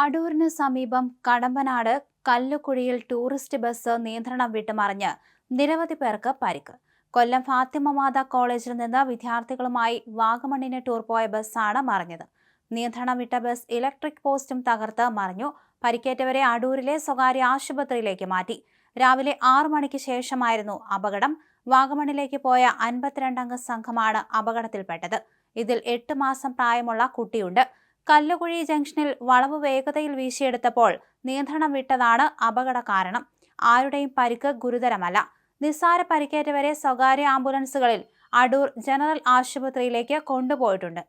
അടൂരിന് സമീപം Kadampanad കല്ലുകുഴിയിൽ tourist bus നിയന്ത്രണം വിട്ടുമറിഞ്ഞ് നിരവധി പേർക്ക് പരിക്ക്. കൊല്ലം ഫാത്തിമ മാതാ കോളേജിൽ നിന്ന് വിദ്യാർത്ഥികളുമായി വാഗമണ്ണിന് ടൂർ പോയ ബസ്സാണ് മറിഞ്ഞത്. നിയന്ത്രണം വിട്ട ബസ് ഇലക്ട്രിക് പോസ്റ്റും തകർത്ത് മറിഞ്ഞു. പരിക്കേറ്റവരെ അടൂരിലെ സ്വകാര്യ ആശുപത്രിയിലേക്ക് മാറ്റി. രാവിലെ ആറു മണിക്ക് ശേഷമായിരുന്നു അപകടം. വാഗമണിലേക്ക് പോയ അൻപത്തിരണ്ടംഗ സംഘമാണ് അപകടത്തിൽപ്പെട്ടത്. ഇതിൽ എട്ട് മാസം പ്രായമുള്ള കുട്ടിയുണ്ട്. കല്ലുകുഴി ജംഗ്ഷനിൽ വളവ് വേഗതയിൽ വീശിയെടുത്തപ്പോൾ നിയന്ത്രണം വിട്ടതാണ് അപകട കാരണം ആരുടെയും പരിക്ക് ഗുരുതരമല്ല. നിസ്സാര പരിക്കേറ്റവരെ സ്വകാര്യ ആംബുലൻസുകളിൽ അടൂർ ജനറൽ ആശുപത്രിയിലേക്ക് കൊണ്ടുപോയിട്ടുണ്ട്.